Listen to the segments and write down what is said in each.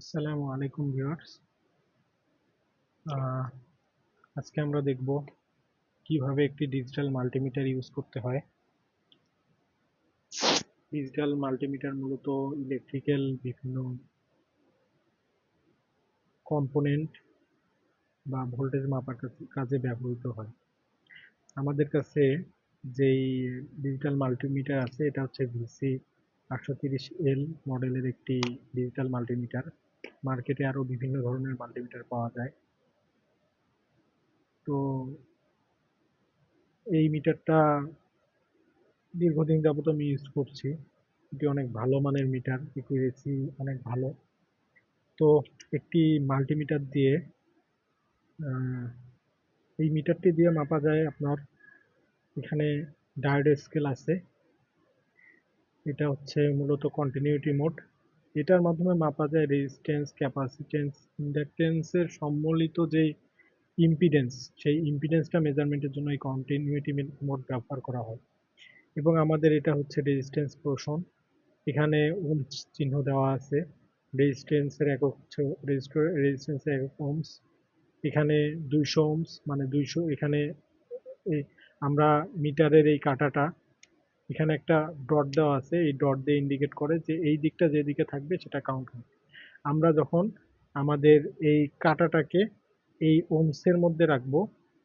আসসালামু আলাইকুম ভিউয়ার্স। আজকে আমরা দেখব কীভাবে একটি ডিজিটাল মাল্টিমিটার ইউজ করতে হয়। ডিজিটাল মাল্টিমিটার মূলত ইলেকট্রিক্যাল বিভিন্ন কম্পোনেন্ট বা ভোল্টেজ মাপার কাজে ব্যবহৃত হয়। আমাদের কাছে যেই ডিজিটাল মাল্টিমিটার আছে, এটা হচ্ছে ভিসি আটশো তিরিশ এল মডেলের একটি ডিজিটাল মাল্টিমিটার। মার্কেটে আরও বিভিন্ন ধরনের মাল্টিমিটার পাওয়া যায়। তো এই মিটারটা দীর্ঘদিন যাবত আমি ইউজ করছি। এটি অনেক ভালো মানের মিটার একুরেসি অনেক ভালো। তো একটি মাল্টিমিটার দিয়ে এই মিটারটি দিয়ে মাপা যায় আপনার এখানে ডায়োড স্কেল আছে। এটা হচ্ছে মূলত কন্টিনিউটি মোড এটার মাধ্যমে মাপা যায় রেজিস্ট্যান্স ক্যাপাসিটেন্স ইন্ডাকটেন্সের সম্মিলিত যে ইম্পিডেন্স সেই ইম্পিডেন্সটা মেজারমেন্টের জন্য এই কন্টিনিউটি মোড ব্যবহার করা হয়। এবং আমাদের এটা হচ্ছে রেজিস্ট্যান্স পোর্শন এখানে ওমস চিহ্ন দেওয়া আছে। রেজিস্ট্যান্সের একক রেজিস্ট্যান্সের একক ওমস এখানে দুইশো ওমস মানে দুইশো, এখানে এই আমরা মিটারের এই কাঁটাটা এখানে একটা ডট দেওয়া আছে, এই ডট দিয়ে ইন্ডিকেট করে যে এই দিকটা যেদিকে থাকবে সেটা কাউন্ট হবে। আমরা যখন আমাদের এই কাঁটাটাকে এই ওমসের মধ্যে রাখব,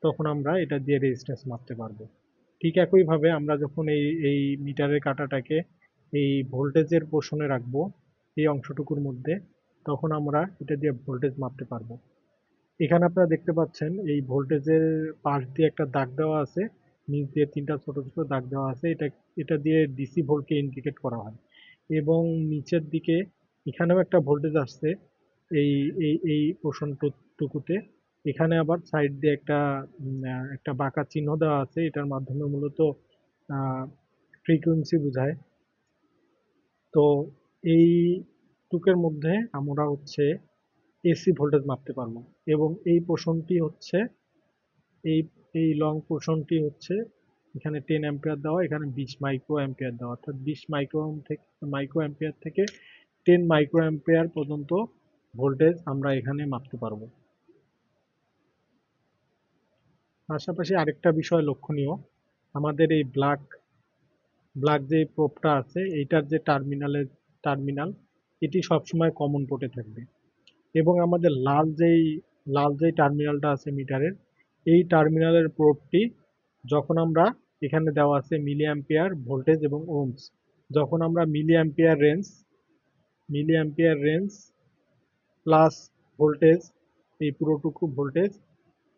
তখন আমরা এটা দিয়ে রেজিস্ট্যান্স মাপতে পারব। ঠিক একইভাবে আমরা যখন এই এই মিটারের কাঁটাটাকে এই ভোল্টেজের পোষণে রাখব, এই অংশটুকুর মধ্যে, তখন আমরা এটা দিয়ে ভোল্টেজ মাপতে পারব। এখানে আপনারা দেখতে পাচ্ছেন এই ভোল্টেজের পাশ দিয়ে একটা দাগ দেওয়া আছে নিচ দিয়ে তিনটা ছোট ছোট দাগ দেওয়া আছে, এটা এটা দিয়ে ডিসি ভোল্টকে ইন্ডিকেট করা হয়। এবং নিচের দিকে এখানেও একটা ভোল্টেজ আসছে, এই এই এই পোর্শনটুকুতে এখানে আবার সাইড দিয়ে একটা একটা বাঁকা চিহ্ন দেওয়া আছে, এটার মাধ্যমে মূলত ফ্রিকোয়েন্সি বোঝায়। তো এই টুকের মধ্যে আমরা হচ্ছে এসি ভোল্টেজ মাপতে পারব। এবং এই পোর্শনটি হচ্ছে, এই এই লং পোর্শনটি হচ্ছে এখানে টেন অ্যাম্পিয়ার দেওয়া, এখানে বিশ মাইক্রো অ্যাম্পিয়ার দেওয়া। অর্থাৎ বিশ মাইক্রো থেকে মাইক্রো অ্যাম্পিয়ার থেকে টেন মাইক্রো অ্যাম্পিয়ার পর্যন্ত ভোল্টেজ আমরা এখানে মাপতে পারব। পাশাপাশি আরেকটা বিষয় লক্ষণীয়, আমাদের এই ব্ল্যাক ব্ল্যাক যে প্রোপটা আছে, এইটার যে টার্মিনালের টার্মিনাল এটি সবসময় কমন পোর্টে থাকবে। এবং আমাদের লাল যেই লাল যেই টার্মিনালটা আছে মিটারের এই টার্মিনালের প্রোবটি যখন আমরা এখানে দেওয়া আছে মিলি অ্যাম্পিয়ার ভোল্টেজ এবং ওমস যখন আমরা milli ampere range milli ampere range plus voltage এই পুরোটুকু ভোল্টেজ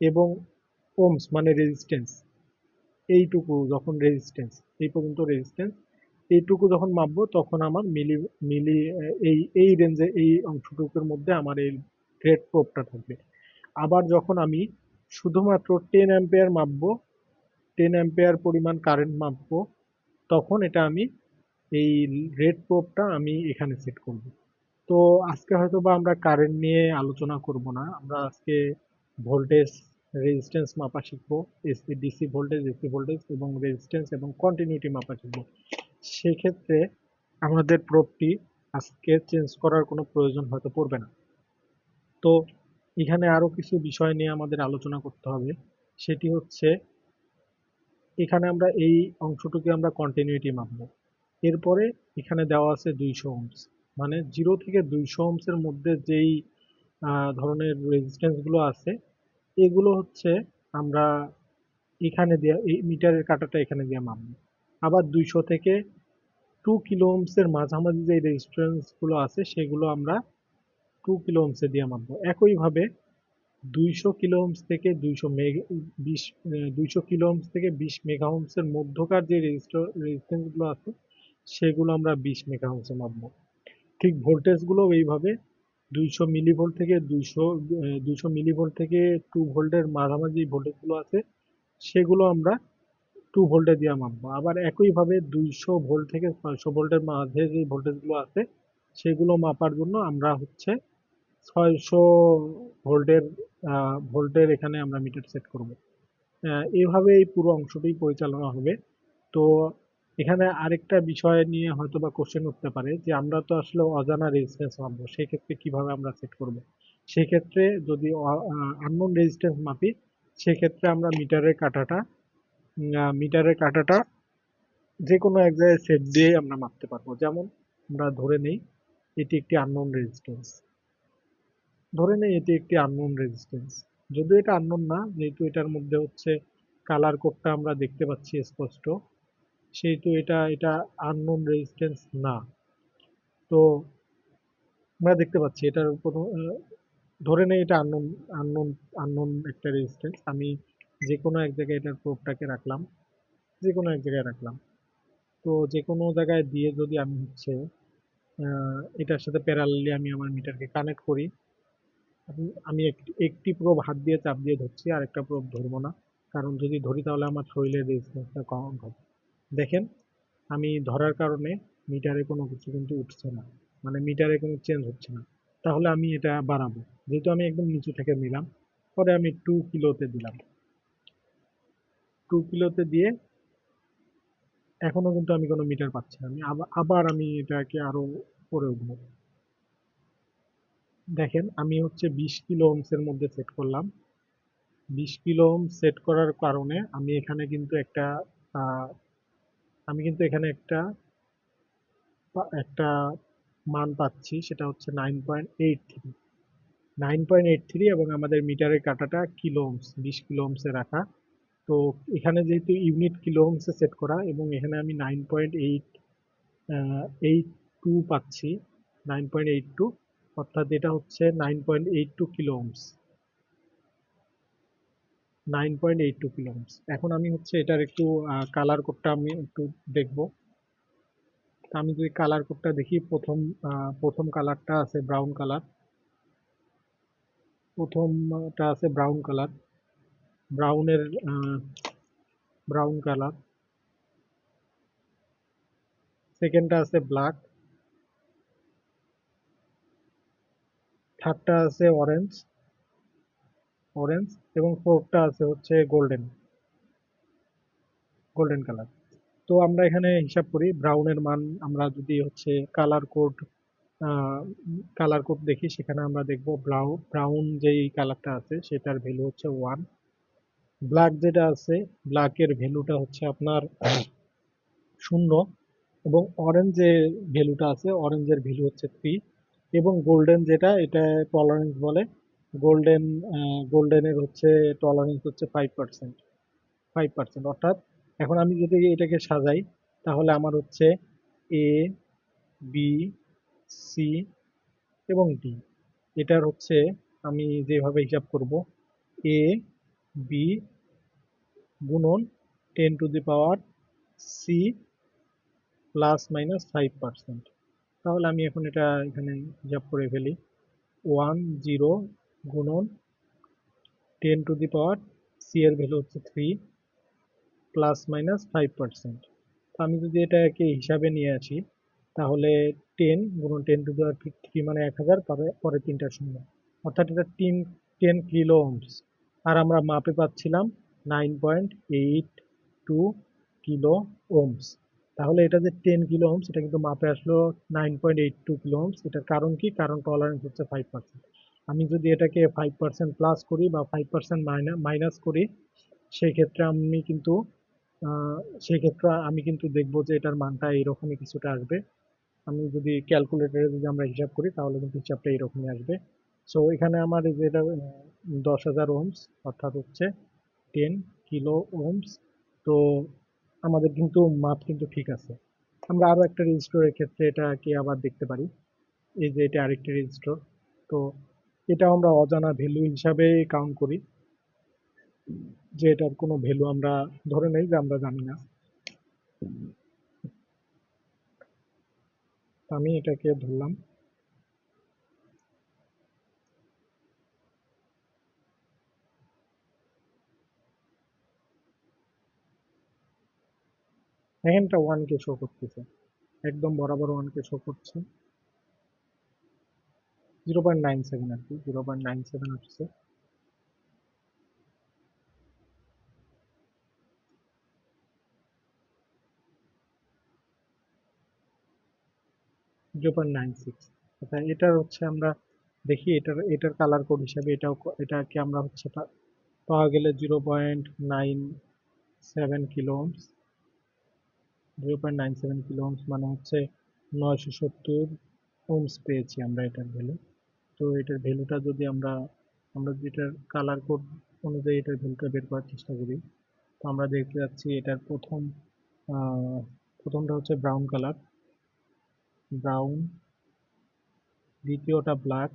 এবং ওমস মানে রেজিস্ট্যান্স এইটুকু যখন রেজিস্ট্যান্স এই পর্যন্ত রেজিস্ট্যান্স এইটুকু যখন মাপবো তখন আমার মিলি মিলি, এই এই রেঞ্জে এই অংশটুকুর মধ্যে আমার এই গ্রেড প্রোপটা থাকবে। আবার যখন আমি শুধুমাত্র টেন অ্যাম্পিয়ার মাপবো টেন অ্যাম্পিয়ার পরিমাণ কারেন্ট মাপবো, তখন এটা আমি এই রেড প্রোবটা আমি এখানে সেট করব। তো আজকে হয়তো বা আমরা কারেন্ট নিয়ে আলোচনা করব না, আমরা আজকে ভোল্টেজ রেজিস্ট্যান্স মাপা শিখব AC DC voltage AC voltage এবং রেজিস্ট্যান্স এবং কন্টিনিউটি মাপা শিখব। সেক্ষেত্রে আমাদের প্রোবটি আজকে চেঞ্জ করার কোনো প্রয়োজন হয়তো পড়বে না। তো এখানে আরও কিছু বিষয় নিয়ে আমাদের আলোচনা করতে হবে। সেটি হচ্ছে, এখানে আমরা এই অংশটুকু আমরা কন্টিনিউটি মাপবো। এরপরে এখানে দেওয়া আছে দুইশো ওহমস মানে জিরো থেকে দুইশো ওহমসের মধ্যে যেই ধরনের রেজিস্ট্যান্সগুলো আছে, এগুলো হচ্ছে আমরা এখানে দেওয়া এই মিটারের কাটাটা এখানে দিয়ে মাপবো। আবার দুইশো থেকে টু কিলো ওহমসের মাঝামাঝি যে রেজিস্ট্যান্সগুলো আছে, সেগুলো আমরা টু কিলো ওহমসে দিয়ে মাপবো। একইভাবে দুইশো কিলো ওহমস থেকে দুইশো মেগ, বিশ দুইশো কিলো ওহমস থেকে বিশ মেগা ওহমসের মধ্যকার যে রেজিস্টার রেজিস্ট্যান্সগুলো আছে, সেগুলো আমরা বিশ মেগা ওহমসে মাপবো। ঠিক ভোল্টেজগুলো এইভাবে দুইশো মিলিভোল্ট থেকে দুইশো দুইশো মিলিভোল্ট থেকে টু ভোল্টের মাঝামাঝি ভোল্টেজগুলো আছে, সেগুলো আমরা টু ভোল্টে দিয়ে মাপবো। আবার একইভাবে দুইশো ভোল্ট থেকে ছয়শো ভোল্টের মাঝে যে ভোল্টেজগুলো আছে, সেগুলো মাপার জন্য আমরা হচ্ছে ছয়শো ভোল্টের ভোল্টের এখানে আমরা মিটার সেট করব। এইভাবে এই পুরো অংশটি পরিচালনা হবে। তো এখানে আরেকটা বিষয় নিয়ে হয়তো বা কোশ্চেন উঠতে পারে যে, আমরা তো আসলে অজানা রেজিস্ট্যান্স মাপবো, সেক্ষেত্রে কীভাবে আমরা সেট করব? সেক্ষেত্রে যদি আননোন রেজিস্ট্যান্স মাপি, সেক্ষেত্রে আমরা মিটারের কাটাটা মিটারের কাটাটা যে কোনো এক জায়গায় সেট দিয়ে আমরা মাপতে পারব। যেমন আমরা ধরে নেই, এটি একটি আননোন রেজিস্ট্যান্স ধরে নেই এটি একটি আননোন রেজিস্ট্যান্স যদিও এটা আননোন না, যেহেতু এটার মধ্যে হচ্ছে কালার কোডটা আমরা দেখতে পাচ্ছি স্পষ্ট, সেহেতু এটা এটা আননোন রেজিস্ট্যান্স না। তো আমরা দেখতে পাচ্ছি এটার কোনো ধরে নেই এটা আননোন আননোন আননোন একটা রেজিস্ট্যান্স আমি যে কোনো এক জায়গায় এটার প্রোবটাকে রাখলাম যে কোনো এক জায়গায় রাখলাম। তো যে কোনো জায়গায় দিয়ে যদি আমি হচ্ছে এটার সাথে প্যারালালি আমি আমার মিটারকে কানেক্ট করি আমি একটি প্রোব হাত দিয়ে চাপ দিয়ে ধরছি, আর একটা প্রোব ধরবো না। কারণ যদি ধরি তাহলে আমার শরীরের রেজিস্ট্যান্সটা কম হবে। দেখেন, আমি ধরার কারণে মিটারে কোনো কিছু কিন্তু উঠছে না। মানে মিটারে কোনো চেঞ্জ হচ্ছে না। তাহলে আমি এটা বাড়াবো। যেহেতু আমি একদম নিচু থেকে নিলাম, পরে আমি টু কিলোতে দিলাম। টু কিলোতে দিয়ে এখনও কিন্তু আমি কোনো মিটার পাচ্ছি না। আমি আবার আমি এটাকে আরও করে উঠবো। দেখেন, আমি হচ্ছে বিশ কিলো ওমসের মধ্যে সেট করলাম। বিশ কিলো ওম সেট করার কারণে আমি এখানে কিন্তু একটা আমি কিন্তু এখানে একটা একটা মান পাচ্ছি, সেটা হচ্ছে nine point eight three nine point eight three এবং আমাদের মিটারের কাটাটা কিলো ওমস বিশ কিলো ওমসে রাখা। তো এখানে যেহেতু ইউনিট কিলো ওমসে সেট করা এবং এখানে আমি nine point eight eight two পাচ্ছি নাইন পয়েন্ট এইট টু অর্থাৎ এটা হচ্ছে nine point eight two kilo ohms nine point eight two kilo ohms এখন আমি হচ্ছে এটার একটু কালার কোডটা আমি একটু দেখব। আমি যদি কালার কোডটা দেখি, প্রথম প্রথম কালারটা আছে ব্রাউন কালার প্রথমটা আছে ব্রাউন কালার ব্রাউনের ব্রাউন কালার সেকেন্ডটা আছে ব্ল্যাক থার্ডটা আছে অরেঞ্জ অরেঞ্জ এবং ফোর্থটা আছে হচ্ছে গোল্ডেন গোল্ডেন কালার তো আমরা এখানে হিসাব করি ব্রাউনের মান আমরা যদি হচ্ছে কালার কোড কালার কোড দেখি, সেখানে আমরা দেখব ব্রাউন ব্রাউন যেই কালারটা আছে, সেটার ভ্যালু হচ্ছে ওয়ান ব্ল্যাক যেটা আছে ব্ল্যাকের ভ্যালুটা হচ্ছে আপনার শূন্য এবং অরেঞ্জ যে ভ্যালুটা আছে অরেঞ্জের ভ্যালু হচ্ছে থ্রি এবং গোল্ডেন যেটা, এটা টলারেন্স বলে। গোল্ডেন গোল্ডেনের হচ্ছে টলারেন্স হচ্ছে ফাইভ পার্সেন্ট ফাইভ পার্সেন্ট অর্থাৎ এখন আমি যদি এটাকে সাজাই, তাহলে আমার হচ্ছে এ বি সি এবং ডি এটার হচ্ছে আমি যেভাবে হিসাব করব এ বি গুণন ten to the power C plus minus five percent তাহলে আমি এখন এটা এখানে হিসাব করে ফেলি। ওয়ান জিরো গুণন ten to the power C এর ভ্যালু হচ্ছে three plus minus five percent. আমি যদি এটাকে হিসাবে নিয়ে আসি, তাহলে টেন গুণন ten to the power three মানে এক হাজার পরে পরে তিনটা শূন্য। অর্থাৎ এটা তিন, টেন কিলো ওমস আর আমরা মাপে পাচ্ছিলাম nine point eight two kilo ohms তাহলে এটা যে টেন কিলো হোমস এটা কিন্তু মাপে আসলো nine point eight two kilo ohms এটার কারণ কি? কারণ টলারেন্স হচ্ছে ফাইভ পার্সেন্ট আমি যদি এটাকে ফাইভ পার্সেন্ট প্লাস করি বা ফাইভ পার্সেন্ট মাইনাস করি সেই ক্ষেত্রে আমি কিন্তু সেই ক্ষেত্রে আমি কিন্তু দেখব যে এটার মানটা এইরকমই কিছুটা আসবে। আমি যদি ক্যালকুলেটারে যদি আমরা হিসাব করি, তাহলে কিন্তু হিসাবটা এইরকমই আসবে। সো এখানে আমার যেটা দশ হাজার ওমস অর্থাৎ হচ্ছে টেন কিলো ওমস তো আমাদের কিন্তু মাপ কিন্তু ঠিক আছে। আমরা আরও একটা রেজিস্টরের ক্ষেত্রে এটাকে আবার দেখতে পারি। এই যে এটা আরেকটি রেজিস্টর তো এটা আমরা অজানা ভ্যালু হিসাবে কাউন্ট করি। যে এটার কোনো ভ্যালু আমরা ধরে নেই যে আমরা জানি না। আমি এটাকে ধরলাম। সেকেন্ডটা ওয়ানকে শো করতেছে। একদম বরাবর ওয়ানকে শো করছে। জিরো পয়েন্ট নাইন সেভেন আর কি জিরো পয়েন্ট নাইন সেভেন আসছে। জিরো পয়েন্ট নাইন সিক্স আচ্ছা এটার হচ্ছে আমরা দেখি, এটার এটার কালার কোড হিসাবে এটাও এটাকে আমরা হচ্ছে পাওয়া গেলে zero point nine seven kilo zero point nine seven kilo ohms মানে হচ্ছে নয়শো সত্তর ওহমস পেয়েছি আমরা এটার ভ্যালু তো এটার ভ্যালুটা যদি আমরা আমরা যদি এটার কালার কোড অনুযায়ী এটার ভ্যালুটা বের করার চেষ্টা করি, তো আমরা দেখতে যাচ্ছি এটার প্রথম প্রথমটা হচ্ছে ব্রাউন কালার ব্রাউন দ্বিতীয়টা ব্ল্যাক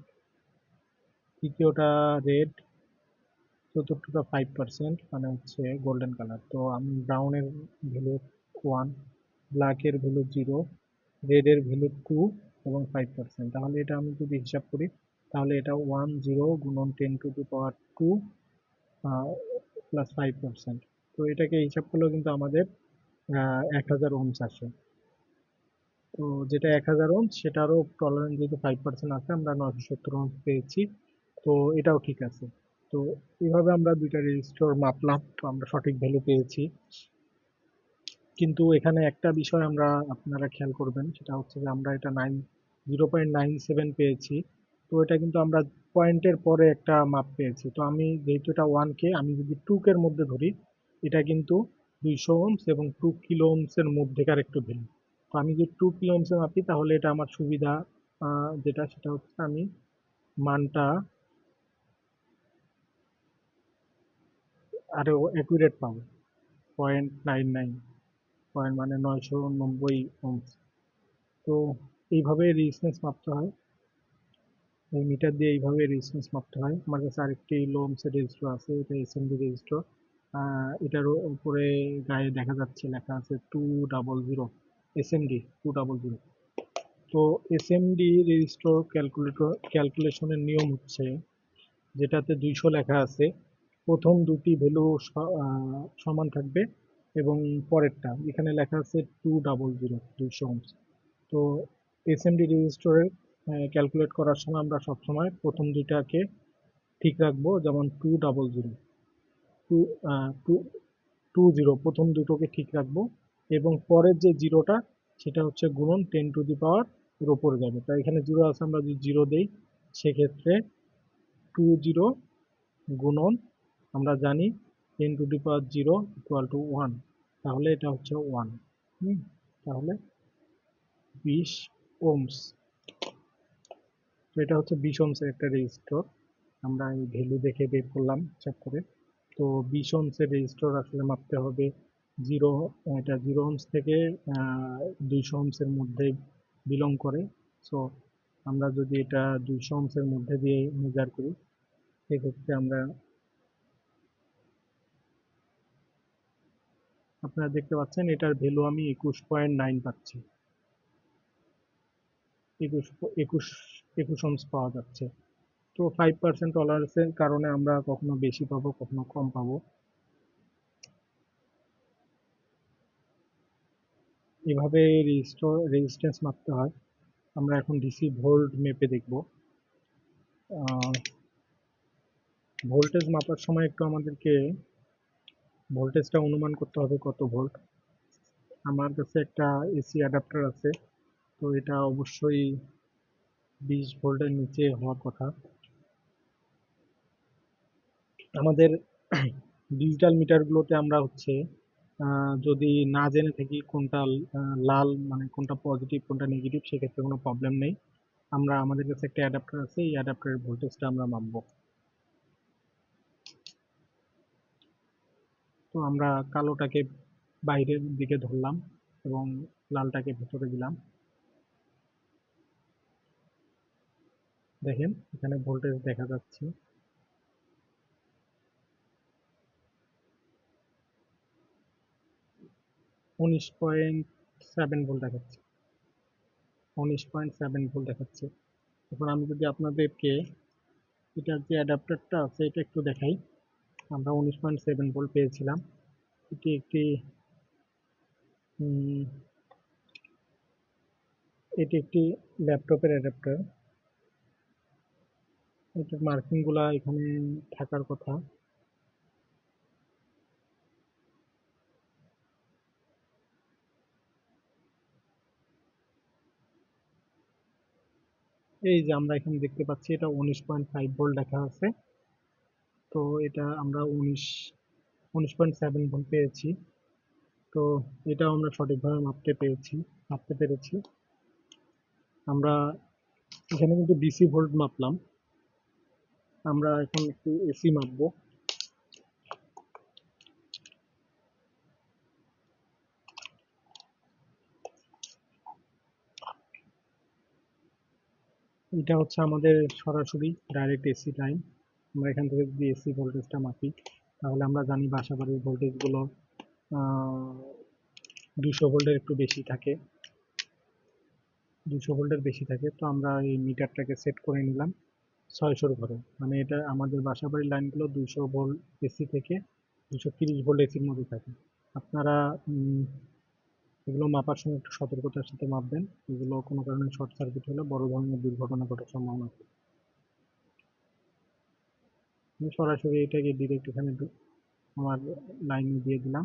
তৃতীয়টা রেড চতুর্থটা ফাইভ পার্সেন্ট মানে হচ্ছে গোল্ডেন কালার তো আমি ব্রাউনের ভ্যালু ওয়ান ব্ল্যাকের ভ্যালু জিরো রেডের ভ্যালু টু এবং ফাইভ পার্সেন্ট তাহলে এটা আমি যদি হিসাব করি, তাহলে এটা ওয়ান জিরো গুণন ten to the power two plus five percent তো এটাকে হিসাব করলেও কিন্তু আমাদের এক হাজার ওমস আসে। তো যেটা এক হাজার ওমস সেটারও টলারেন্স যেহেতু ফাইভ পার্সেন্ট আছে, আমরা নয়শো সত্তর ওমস পেয়েছি। তো এটাও ঠিক আছে। তো এইভাবে আমরা দুইটা রেজিস্টর মাপলাম। তো আমরা সঠিক ভ্যালু পেয়েছি। কিন্তু এখানে একটা বিষয় আমরা আপনারা খেয়াল করবেন, সেটা হচ্ছে যে আমরা এটা nine zero point nine seven পেয়েছি। তো এটা কিন্তু আমরা পয়েন্টের পরে একটা মাপ পেয়েছি। তো আমি যেহেতু এটা ওয়ান কে আমি যদি টু কের মধ্যে ধরি, এটা কিন্তু দুইশো ওমস এবং টু কিলো ওমসের মধ্যেকার একটু ভ্যালু তো আমি যদি টু কিলো ওমসে মাপি, তাহলে এটা আমার সুবিধা যেটা, সেটা হচ্ছে আমি মানটা আরও অ্যাকুরেট পাবো। পয়েন্ট নাইন নাইন পয়েন্ট মানে নয়শো নব্বই তো এইভাবে রেজিস্ট্যান্স মাপতে হয়। এই মিটার দিয়ে এইভাবে রেজিস্ট্যান্স মাপতে হয়। আমার কাছে আরেকটি লো ওমসের রেজিস্টার আছে, এটা এসএমডি রেজিস্টার এটার উপরে গায়ে দেখা যাচ্ছে, লেখা আছে two double zero SMD two double zero তো এসএমডি রেজিস্টার ক্যালকুলেটর ক্যালকুলেশনের নিয়ম হচ্ছে, যেটাতে দুইশো লেখা আছে, প্রথম দুটি ভ্যালু সমান থাকবে এবং পরেরটা, এখানে লেখা আছে টু ডাবল জিরো দুইশো ওহমস তো এসএমডি রেজিস্টরের ক্যালকুলেট করার সময় আমরা সবসময় প্রথম দুইটাকে ঠিক রাখব, যেমন two double zero two two two zero প্রথম দুটোকে ঠিক রাখব এবং পরের যে জিরোটা সেটা হচ্ছে গুণন টেন টু দি পাওয়ার এর ওপরে যাবে। তাই এখানে জিরো আছে, আমরা যদি জিরো দেই, সেক্ষেত্রে টু জিরো গুণন আমরা জানি ten to the power zero equal to one তাহলে এটা হচ্ছে ওয়ান হুম? তাহলে বিশ ওমস তো এটা হচ্ছে বিশ ওমসের একটা রেজিস্টর আমরা এই ভ্যালু দেখে বের করলাম হিসাব করে। তো বিশ ওমসের রেজিস্টর আসলে মাপতে হবে জিরো এটা জিরো ওমস থেকে দুইশো ওমসের মধ্যে বিলং করে। সো আমরা যদি এটা দুইশো ওমসের মধ্যে দিয়ে মেজার করি, সেক্ষেত্রে আমরা আপনারা দেখতে পাচ্ছেন, এটার ভ্যালু আমি একুশ পয়েন্ট নাইন পাচ্ছি। একুশ একুশ একুশ ওমস পাওয়া যাচ্ছে। তো ফাইভ পার্সেন্ট টলারেন্সের কারণে আমরা কখনো বেশি পাবো, কখনো কম পাবো। এভাবে রেজিস্টর রেজিস্ট্যান্স মাপতে হয়। আমরা এখন ডিসি ভোল্ট মেপে দেখব। ভোল্টেজ মাপার সময় একটু আমাদেরকে ভোল্টেজটা অনুমান করতে হবে কত ভোল্ট আমার কাছে একটা এসি অ্যাডাপ্টার আছে, তো এটা অবশ্যই বিশ ভোল্টের নিচে হওয়ার কথা। আমাদের ডিজিটাল মিটারগুলোতে আমরা হচ্ছে যদি না জেনে থাকি কোনটা লাল মানে কোনটা পজিটিভ কোনটা নেগেটিভ সেক্ষেত্রে কোনো প্রবলেম নেই। আমরা, আমাদের কাছে একটা অ্যাডাপ্টার আছে, এই অ্যাডাপ্টারের ভোল্টেজটা আমরা মাপবো। তো আমরা কালোটাকে বাইরের দিকে ধরলাম এবং লালটাকে ভেতরে দিলাম। দেখেন, এখানে ভোল্টেজ দেখা যাচ্ছে। উনিশ পয়েন্ট সেভেন ভোল্ট দেখাচ্ছে। উনিশ পয়েন্ট সেভেন ভোল্ট দেখাচ্ছে। এখন আমি যদি আপনাদেরকে এটার যে অ্যাডাপ্টারটা আছে, এটা একটু দেখাই। আমরা উনিশ পয়েন্ট সেভেন ভোল্ট পেয়েছিলাম। এটি একটি এটি একটি ল্যাপটপের অ্যাডাপ্টার এটার মার্কিংগুলা এখানে থাকার কথা। এই যে আমরা এখানে দেখতে পাচ্ছি, এটা উনিশ পয়েন্ট ফাইভ ভোল্ট লেখা আছে। তো এটা আমরা উনিশ উনিশ পয়েন্ট সেভেন ভোল্ট পেয়েছি। তো এটাও আমরা সঠিকভাবে মাপতে পেরেছি মাপতে পেরেছি। আমরা এখানে কিন্তু ডিসি ভোল্ট মাপলাম। আমরা এখন একটু এসি মাপবো। এটা হচ্ছে আমাদের সরাসরি ডাইরেক্ট এসি লাইন আমরা এখান থেকে যদি এসি ভোল্টেজটা মাপি। তাহলে আমরা জানি বাসা বাড়ির ভোল্টেজগুলো দুশো ভোল্টের একটু বেশি থাকে। দুশো ভোল্টের বেশি থাকে, তো আমরা এই মিটারটাকে সেট করে নিলাম ছয়শোর ঘরে মানে এটা আমাদের বাসা বাড়ির লাইনগুলো দুশো ভোল্ট এসি থেকে দুশো তিরিশ ভোল্ট এসির মধ্যে থাকে। আপনারা এগুলো মাপার সময় একটু সতর্কতার সাথে মাপবেন। এগুলো কোনো কারণে শর্ট সার্কিট হলে বড় ধরনের দুর্ঘটনা ঘটার সম্ভাবনা সরাসরি এটাকে ডিরেক্ট এখানে আমার লাইনে দিয়ে দিলাম।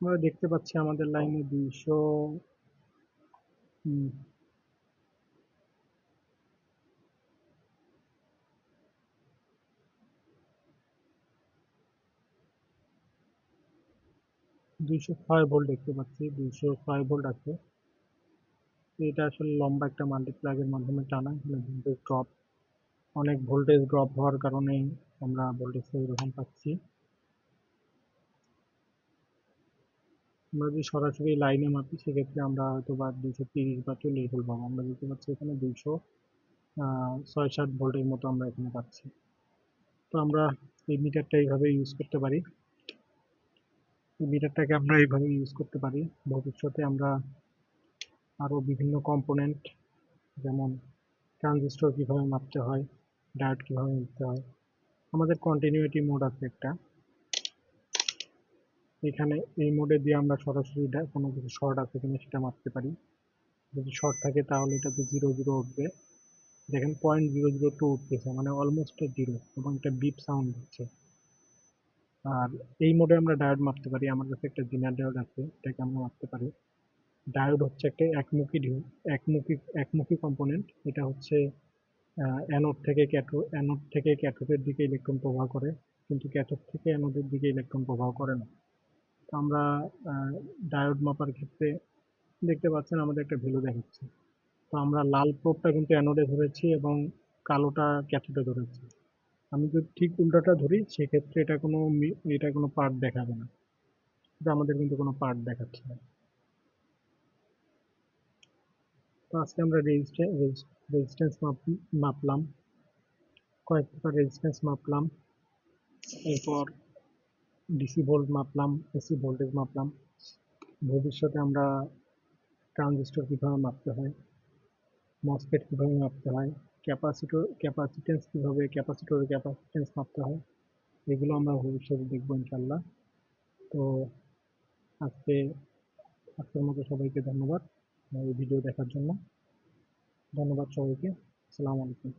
আমরা দেখতে পাচ্ছি আমাদের লাইনে দুইশো দুইশো ছয় ভোল্ট দেখতে পাচ্ছি, দুইশো ছয় ভোল্ট আছে। এটা আসলে লম্বা একটা মাল্টিপ্লাগের মাধ্যমে টানা এখানে ভোল্টেজ ড্রপ অনেক ভোল্টেজ ড্রপ হওয়ার কারণে আমরা ভোল্টেজটা এরকম পাচ্ছি। আমরা যদি সরাসরি লাইনে মাপি, সেক্ষেত্রে আমরা হয়তো বা দুইশো তিরিশ বা চল্লিশ ভোল্ট পাবো। আমরা দেখতে পাচ্ছি এখানে দুইশো ছয় সাত ভোল্টের মতো আমরা এখানে পাচ্ছি। তো আমরা এই মিটারটা এইভাবে ইউজ করতে পারি। এই মিটারটাকে আমরা এইভাবে ইউজ করতে পারি। ভবিষ্যতে আমরা আরও বিভিন্ন কম্পোনেন্ট যেমন ট্রানজিস্টর কীভাবে মাপতে হয় ডায়োড কীভাবে মাপতে হয়, আমাদের কন্টিনিউটি মোড আছে একটা। এখানে এই মোডে দিয়ে আমরা সরাসরি কোনো কিছু শর্ট আছে কিনা সেটা মাপতে পারি। যদি শর্ট থাকে তাহলে এটাতে জিরো জিরো উঠবে। দেখেন পয়েন্ট জিরো জিরো টু উঠতেছে মানে অলমোস্ট জিরো এবং একটা বিপ সাউন্ড হচ্ছে আর এই মোডে আমরা ডায়োড মাপতে পারি, আমার কাছে একটা জিনার ডায়োড আছে, এটাকে আমরা মাপতে পারি। ডায়োড হচ্ছে একটা একমুখী একমুখী একমুখী কম্পোনেন্ট এটা হচ্ছে অ্যানোড থেকে ক্যাথো অ্যানোড থেকে ক্যাথোডের দিকে ইলেকট্রন প্রবাহ করে, কিন্তু ক্যাথোড থেকে অ্যানোডের দিকে ইলেকট্রন প্রবাহ করে না। তো আমরা ডায়োড মাপার ক্ষেত্রে দেখতে পাচ্ছেন আমাদের একটা ভ্যালু দেখাচ্ছে। তো আমরা লাল প্রোবটা কিন্তু অ্যানোডে ধরেছি এবং কালোটা ক্যাথোডে ধরেছি। আমি যদি ঠিক উল্টাটা ধরি, সেক্ষেত্রে এটা কোনো এটা কোনো পার্ট দেখাবে না। এটা আমাদের কিন্তু কোনো পার্ট দেখাচ্ছে না। তো আজকে আমরা রেজিস্ট্যান্স মাপলাম। কয়েক প্রকার রেজিস্ট্যান্স মাপলাম। এরপর ডিসি ভোল্ট মাপলাম, এসি ভোল্টেজ মাপলাম। ভবিষ্যতে আমরা ট্রানজিস্টর কীভাবে মাপতে হয়, মসফেট কীভাবে মাপতে হয়, ক্যাপাসিটর ক্যাপাসিটেন্স কীভাবে, ক্যাপাসিটরের ক্যাপাসিটেন্স মাপতে হয়, এগুলো আমরা ভবিষ্যতে দেখব ইনশাল্লাহ তো আজকে, আজকের মতো সবাইকে ধন্যবাদ। এই ভিডিও দেখার জন্য। ধন্যবাদ সবাইকে। আসসালামু আলাইকুম।